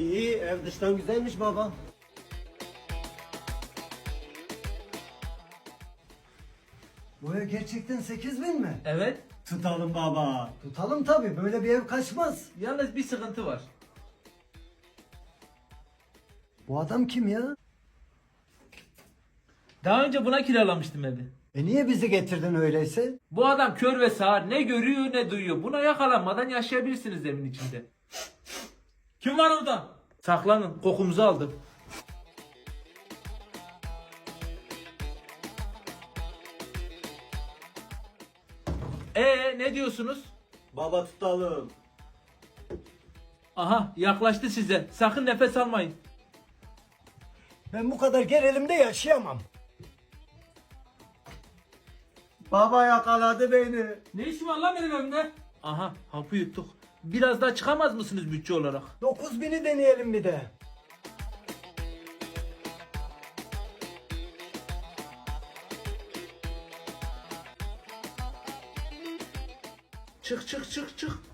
İyi ev dıştan güzelmiş baba. Bu ev gerçekten 8 bin mi? Evet. Tutalım baba. Tutalım tabii böyle bir ev kaçmaz. Yalnız bir sıkıntı var. Bu adam kim ya? Daha önce buna kiralamıştım evi. E niye bizi getirdin öyleyse? Bu adam kör ve sağır ne görüyor ne duyuyor. Buna yakalanmadan yaşayabilirsiniz evin içinde. Kim var orada? Saklanın kokumuzu aldım. Ee ne diyorsunuz? Baba tutalım. Aha yaklaştı size. Sakın nefes almayın. Ben bu kadar gerilimde yaşayamam. Baba yakaladı beni. Ne işin var lan benim evimde? Aha hapı yuttuk. Biraz daha çıkamaz mısınız bütçe olarak? 9 bini deneyelim bir de. Çık çık çık çık.